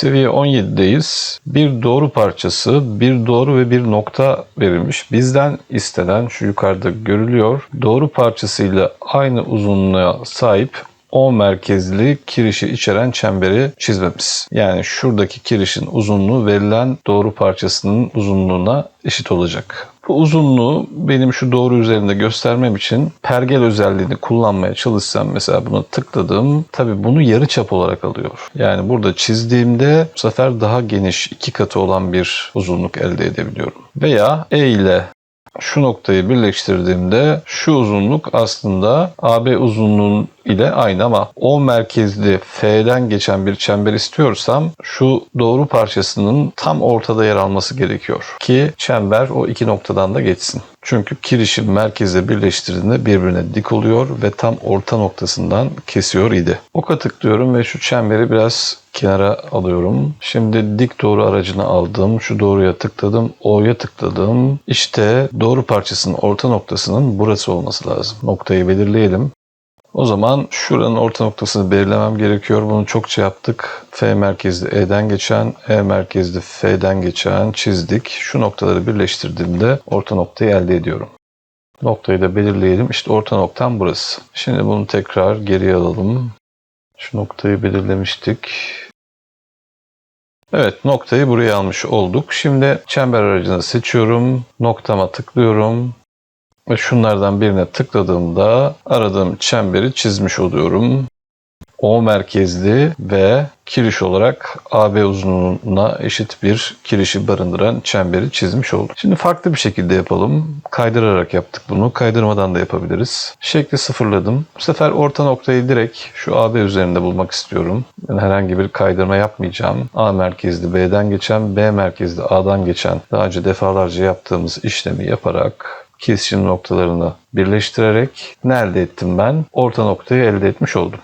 Seviye 17'deyiz. Bir doğru parçası, bir doğru ve bir nokta verilmiş. Bizden istenen şu yukarıda görülüyor. Doğru parçasıyla aynı uzunluğa sahip O merkezli kirişi içeren çemberi çizmemiz. Yani şuradaki kirişin uzunluğu verilen doğru parçasının uzunluğuna eşit olacak. Bu uzunluğu benim şu doğru üzerinde göstermem için pergel özelliğini kullanmaya çalışsam mesela buna tıkladım. Tabi bunu yarı çap olarak alıyor. Yani burada çizdiğimde bu sefer daha geniş iki katı olan bir uzunluk elde edebiliyorum. Veya E ile şu noktayı birleştirdiğimde şu uzunluk aslında AB uzunluğun ile aynı ama O merkezli F'den geçen bir çember istiyorsam şu doğru parçasının tam ortada yer alması gerekiyor ki çember o iki noktadan da geçsin. Çünkü kirişi merkezle birleştirdiğinde birbirine dik oluyor ve tam orta noktasından kesiyor idi. Oka tıklıyorum ve şu çemberi biraz kenara alıyorum. Şimdi dik doğru aracını aldım. Şu doğruya tıkladım. O'ya tıkladım. İşte doğru parçasının orta noktasının burası olması lazım. Noktayı belirleyelim. O zaman şuranın orta noktasını belirlemem gerekiyor. Bunu çokça yaptık. F merkezli E'den geçen, E merkezli F'den geçen çizdik. Şu noktaları birleştirdiğimde orta noktayı elde ediyorum. Noktayı da belirleyelim. İşte orta noktam burası. Şimdi bunu tekrar geriye alalım. Şu noktayı belirlemiştik. Evet noktayı buraya almış olduk. Şimdi çember aracını seçiyorum. Noktama tıklıyorum. Ve şunlardan birine tıkladığımda aradığım çemberi çizmiş oluyorum. O merkezli ve kiriş olarak AB uzunluğuna eşit bir kirişi barındıran çemberi çizmiş olduk. Şimdi farklı bir şekilde yapalım. Kaydırarak yaptık bunu. Kaydırmadan da yapabiliriz. Şekli sıfırladım. Bu sefer orta noktayı direkt şu AB üzerinde bulmak istiyorum. Yani herhangi bir kaydırma yapmayacağım. A merkezli B'den geçen, B merkezli A'dan geçen daha önce defalarca yaptığımız işlemi yaparak kesişim noktalarını birleştirerek ne elde ettim ben? Orta noktayı elde etmiş oldum.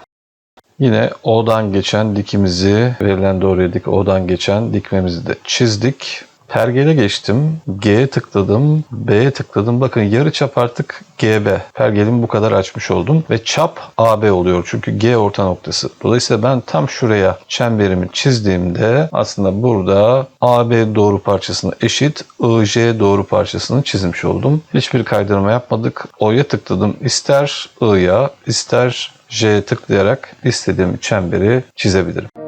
Yine O'dan geçen dikimizi, verilen doğruya dik O'dan geçen dikmemizi de çizdik. Pergele geçtim. G'ye tıkladım. B'ye tıkladım. Bakın yarı çap artık GB. Pergelimi bu kadar açmış oldum. Ve çap AB oluyor. Çünkü G orta noktası. Dolayısıyla ben tam şuraya çemberimi çizdiğimde aslında burada AB doğru parçasına eşit IJ doğru parçasını çizmiş oldum. Hiçbir kaydırma yapmadık. O'ya tıkladım. İster I'ya ister J'ye tıklayarak istediğim çemberi çizebilirim.